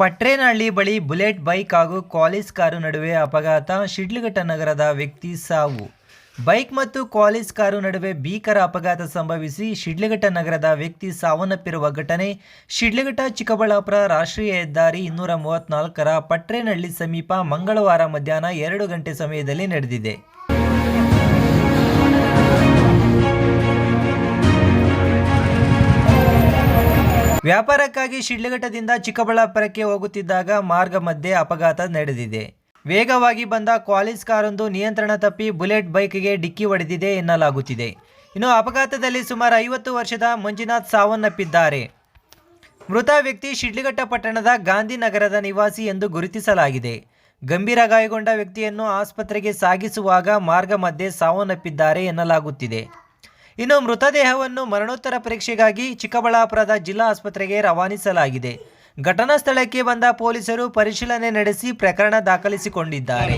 ಪಟ್ಟಣಹಳ್ಳಿ ಬಳಿ bullet bike ಹಾಗೂ college car ನಡುವೆ ಅಪಘಾತ. ಶಿಡ್ಲಘಟ್ಟ ನಗರದ ವ್ಯಕ್ತಿ ಸಾವು. ಬೈಕ್ ಮತ್ತು ಕಾಲೇಜ್ ಕಾರು ನಡುವೆ ಭೀಕರ ಅಪಘಾತ ಸಂಭವಿಸಿ ಶಿಡ್ಲಘಟ್ಟ ನಗರದ ವ್ಯಕ್ತಿ ಸಾವನ್ನಪ್ಪಿರುವ ಘಟನೆ. ಶಿಡ್ಲಘಟ್ಟ, ಚಿಕ್ಕಬಳ್ಳಾಪುರ ರಾಷ್ಟ್ರೀಯ ಹೆದ್ದಾರಿ ಇನ್ನೂರ ಮೂವತ್ತ್ನಾಲ್ಕರ ಪಟ್ರೇನಹಳ್ಳಿ ಸಮೀಪ ಮಂಗಳವಾರ ಮಧ್ಯಾಹ್ನ ಎರಡು ಗಂಟೆ ಸಮಯದಲ್ಲಿ ನಡೆದಿದೆ. ವ್ಯಾಪಾರಕ್ಕಾಗಿ ಶಿಡ್ಲಘಟ್ಟದಿಂದ ಚಿಕ್ಕಬಳ್ಳಾಪುರಕ್ಕೆ ಹೋಗುತ್ತಿದ್ದಾಗ ಮಾರ್ಗ ಮಧ್ಯೆ ಅಪಘಾತ ನಡೆದಿದೆ. ವೇಗವಾಗಿ ಬಂದ ಕ್ವಾಲಿಸ್ ಕಾರೊಂದು ನಿಯಂತ್ರಣ ತಪ್ಪಿ ಬುಲೆಟ್ ಬೈಕ್ಗೆ ಡಿಕ್ಕಿ ಹೊಡೆದಿದೆ ಎನ್ನಲಾಗುತ್ತಿದೆ. ಇನ್ನು ಅಪಘಾತದಲ್ಲಿ ಸುಮಾರು ಐವತ್ತು ವರ್ಷದ ಮಂಜುನಾಥ್ ಸಾವನ್ನಪ್ಪಿದ್ದಾರೆ. ಮೃತ ವ್ಯಕ್ತಿ ಶಿಡ್ಲಘಟ್ಟ ಪಟ್ಟಣದ ಗಾಂಧಿನಗರದ ನಿವಾಸಿ ಎಂದು ಗುರುತಿಸಲಾಗಿದೆ. ಗಂಭೀರ ಗಾಯಗೊಂಡ ವ್ಯಕ್ತಿಯನ್ನು ಆಸ್ಪತ್ರೆಗೆ ಸಾಗಿಸುವಾಗ ಮಾರ್ಗ ಮಧ್ಯೆ ಸಾವನ್ನಪ್ಪಿದ್ದಾರೆ ಎನ್ನಲಾಗುತ್ತಿದೆ. ಇನ್ನು ಮೃತದೇಹವನ್ನು ಮರಣೋತ್ತರ ಪರೀಕ್ಷೆಗಾಗಿ ಚಿಕ್ಕಬಳ್ಳಾಪುರದ ಜಿಲ್ಲಾ ಆಸ್ಪತ್ರೆಗೆ ರವಾನಿಸಲಾಗಿದೆ. ಘಟನಾ ಸ್ಥಳಕ್ಕೆ ಬಂದ ಪೊಲೀಸರು ಪರಿಶೀಲನೆ ನಡೆಸಿ ಪ್ರಕರಣ ದಾಖಲಿಸಿಕೊಂಡಿದ್ದಾರೆ.